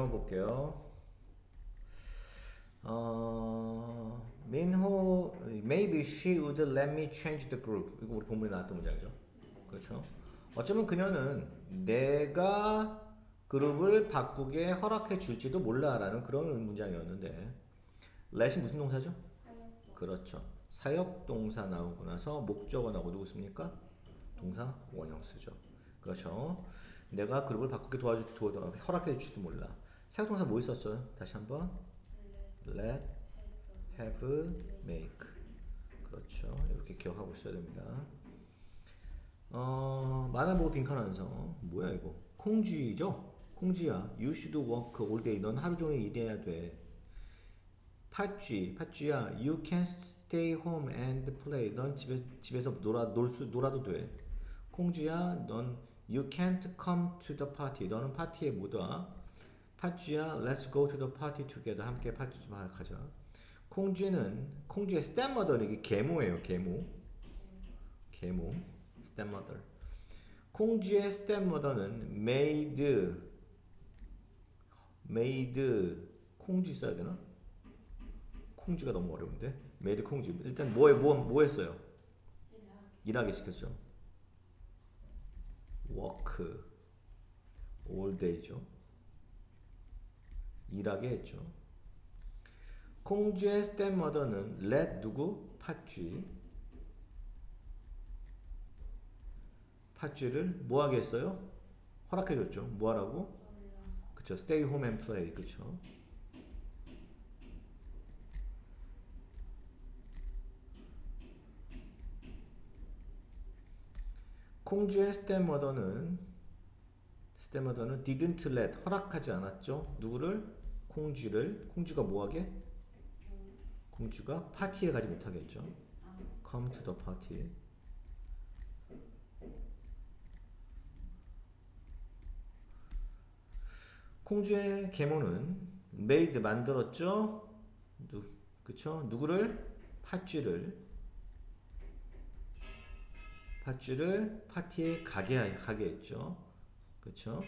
한번 볼게요. 어, 민호 maybe she would let me change the group. 이거 우리 본문에 나왔던 문장이죠. 그렇죠. 어쩌면 그녀는 내가 그룹을 바꾸게 허락해 줄지도 몰라라는 그런 문장이었는데 let이 무슨 동사죠? 그렇죠. 사역 동사 나오고 나서 목적어 나오고 누구 씁니까? 동사 원형 쓰죠. 그렇죠. 내가 그룹을 바꾸게 도와주 도, 허락해 줄지도 몰라. 사역 동사 뭐 있었어요? 다시 한번 let, have, make. 그렇죠. 이렇게 기억하고 있어야 됩니다. 어, 만화 보고 빈칸하는 성. 뭐야 이거? 콩쥐죠? 콩쥐야. You should work all day. 넌 하루 종일 일해야 돼. 팥쥐, 팥쥐야. You can stay home and play. 넌 집에 집에서 놀아 놀수 놀아도 돼. 콩쥐야, 넌 you can't come to the party. 너는 파티에 못 와. 팥쥐야, let's go to the party together. 함께 파티 좀 가자. 콩쥐는 콩쥐의 stepmother 이게 계모예요, 계모. 계모, stepmother. 콩쥐의 stepmother는 made, made 콩쥐 써야 되나? 콩쥐가 너무 어려운데. made 콩쥐. 일단 뭐에 뭐, 뭐 했어요? 일하게 시켰죠. work all day죠. 일하게 했죠. 콩쥐의 stepmother는 let 누구? 팥쥐. 팥쥐를 뭐 하게 했어요? 허락해 줬죠. 뭐 하라고? 그쵸. stay home and play. 그쵸. 콩쥐의 stepmother는 stepmother는 didn't let 허락하지 않았죠. 누구를? 콩쥐를 콩쥐가 뭐하게? 콩쥐가 파티에 가지 못하게 했죠. come to the party. 콩쥐의 계모는 made 만들었죠. 누, 그쵸? 누구를? 팥쥐를 팥쥐를 파티에 가게 가게 했죠. 그쵸?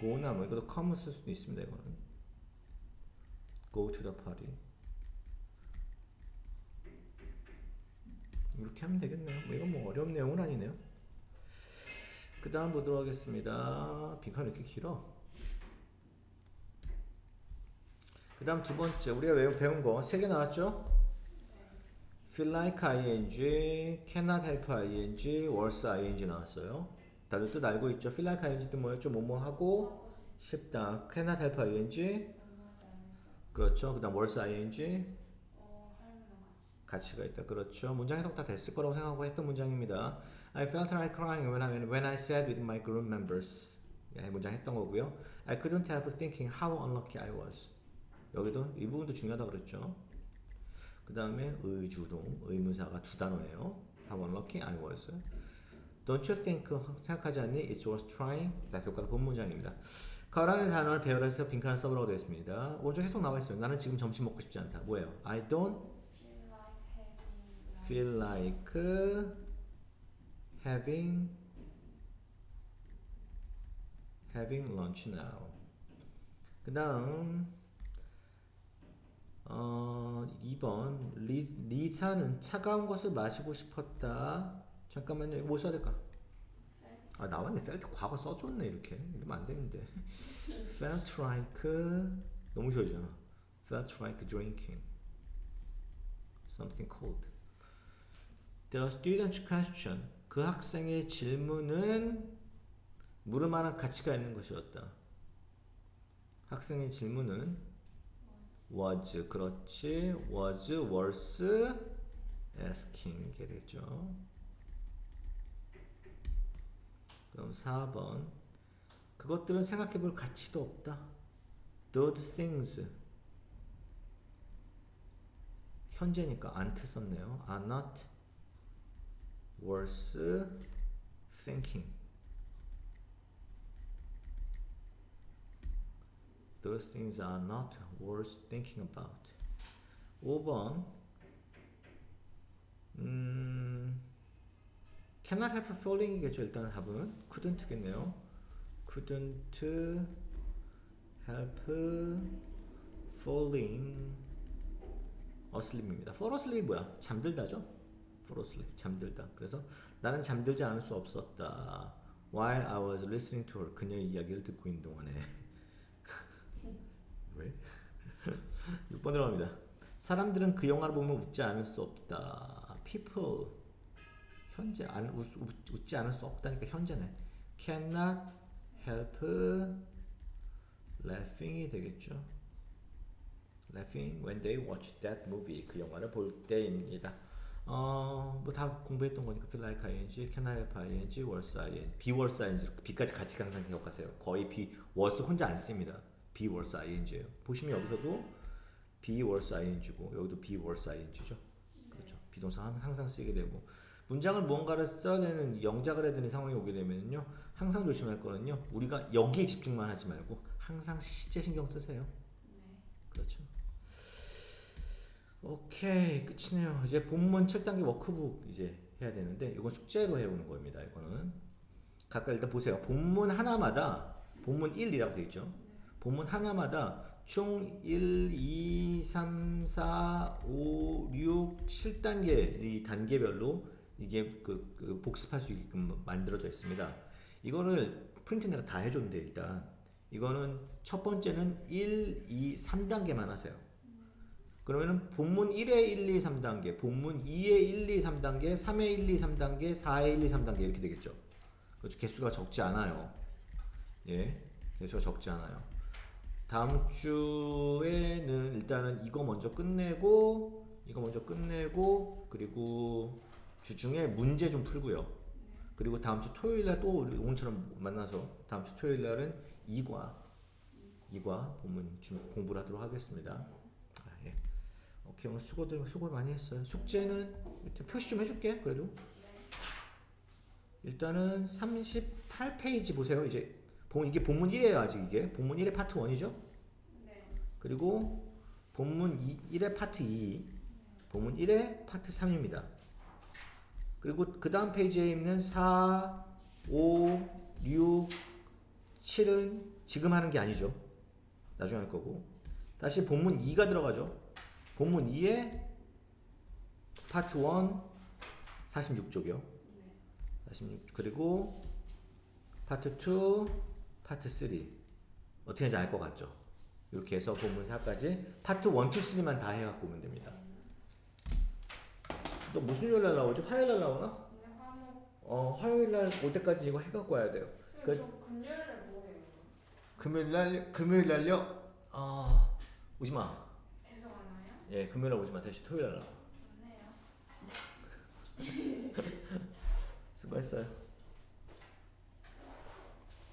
Go나 뭐 이것도 come 쓸 수도 있습니다. 이거는 go to the party 이렇게 하면 되겠네요. 뭐 이건 뭐 어려운 내용은 아니네요. 그 다음 보도록 하겠습니다. 빈칸 이렇게 길어. 그 다음 두 번째 우리가 배운 거 세 개 나왔죠? feel like ing, cannot help ing, worse ing 나왔어요. 다들 뜻 알고 있죠? feel like ing 뜻 뭐였죠? 뭐뭐 하고 싶다. cannot help ing, 그렇죠. 그 다음 worse ing, 가치가 있다. 그렇죠. 문장 해석 다 됐을 거라고 생각하고 했던 문장입니다. I felt like crying when I, when I sat with my group members. 예, 문장 했던 거고요. I couldn't help thinking how unlucky I was. 여기도 이 부분도 중요하다 그랬죠. 그 다음에 의주동, 의문사가 두 단어예요. How unlucky I was. Don't you think 생각하지 않니? It was trying. 자, 교과가 본 문장입니다. 가라는 단어를 배열해서 빈칸을 써보라고 되어 있습니다. 오른쪽 해석 나와 있어요. 나는 지금 점심 먹고 싶지 않다. 뭐예요? I don't feel like having having lunch now. 그다음 어 2번 리, 리사는 차가운 것을 마시고 싶었다. 잠깐만요. 이거 뭐 써야 될까? 아 나왔네. felt 과거 써줬네 이렇게. 이러면 안 되는데. felt like 너무 쉬워지잖아. felt like drinking something cold. The student's question. 그 학생의 질문은 물을 만한 가치가 있는 것이었다. 학생의 질문은 was 그렇지 was worth asking 이게 되죠. 그럼 4번 그것들은 생각해 볼 가치도 없다. Those things 현재니까 aren't 썼네요. are not worth thinking. Those things are not worth thinking about. 5번 음, cannot help falling이겠죠. 일단 답은 couldn't겠네요. couldn't help falling asleep입니다. fall asleep 뭐야? 잠들다죠? fall asleep 잠들다. 그래서 나는 잠들지 않을 수 없었다. While I was listening to her 그녀의 이야기를 듣고 있는 동안에 왜? 6번 들어갑니다. 사람들은 그 영화를 보면 웃지 않을 수 없다. People 현재 안 웃, 웃, 웃지 않을 수 없다니까 현재네. Cannot help laughing이 되겠죠. Laughing when they watch that movie 그 영화를 볼 때입니다. 어뭐 다 공부했던 거니까 feel like ing, can I help ing, was ing, be was ing be까지 같이 항상 기억하세요. 거의 be was 혼자 안 씁니다. be was ing예요. 보시면 여기서도 be was ing고 여기도 be was ing죠. 그렇죠. 비동사 항- 항상 쓰게 되고 문장을 무언가를 써야 되는 영작을 해야 되는 상황이 오게 되면요 항상 조심할 거는요 우리가 여기에 집중만 하지 말고 항상 시제 신경 쓰세요. 그렇죠. 오케이 끝이네요. 이제 본문 7단계 워크북 이제 해야 되는데 이건 숙제로 해오는 겁니다. 이거는 각각 일단 보세요. 본문 하나마다 본문 1이라고 되어 있죠. 본문 하나마다 총 1, 2, 3, 4, 5, 6, 7단계 이 단계별로 이게 그, 그 복습할 수 있게끔 만들어져 있습니다. 이거를 프린트 내가 다 해줬는데 일단 이거는 첫 번째는 1, 2, 3단계만 하세요. 그러면은 본문 1의 1, 2, 3단계, 본문 2의 1, 2, 3단계, 3의 1, 2, 3단계, 4의 1, 2, 3단계 이렇게 되겠죠. 그렇죠. 개수가 적지 않아요. 예, 개수가 적지 않아요. 다음 주에는 일단은 이거 먼저 끝내고 이거 먼저 끝내고 그리고 주중에 문제 좀 풀고요. 그리고 다음 주 토요일 날 또 우리 오늘처럼 만나서 다음 주 토요일 날은 2과 2과 본문 중- 공부를 하도록 하겠습니다. 아, 예. 오케이 오늘 수고들 수고 많이 했어요. 숙제는 표시 좀 해줄게. 그래도 일단은 38페이지 보세요. 이제 본- 이게 본문 1이에요 아직 이게 본문 1의 파트 1이죠. 그리고 본문 2, 1의 파트 2, 본문 1의 파트 3입니다. 그리고 그 다음 페이지에 있는 4, 5, 6, 7은 지금 하는 게 아니죠. 나중에 할 거고. 다시 본문 2가 들어가죠. 본문 2에 파트 1 46쪽이요. 46 그리고 파트 2 파트 3 어떻게 하는지 알 것 같죠? 이렇게 해서 본문 4까지 파트 1, 2, 3만 다 해갖고 오면 됩니다. 너 무슨 요일 날 나오지? 화요일 날 나오나? 근데 어 화요일 날 올 때까지 이거 해갖고 와야 돼요. 근데 저 금요일에 뭐해요? 금요일 날 금요일 날요. 아 오지 마. 계속 안 와요? 예 금요일 날 오지 마. 다시 토요일 날 나와. 좋네요 수고했어요.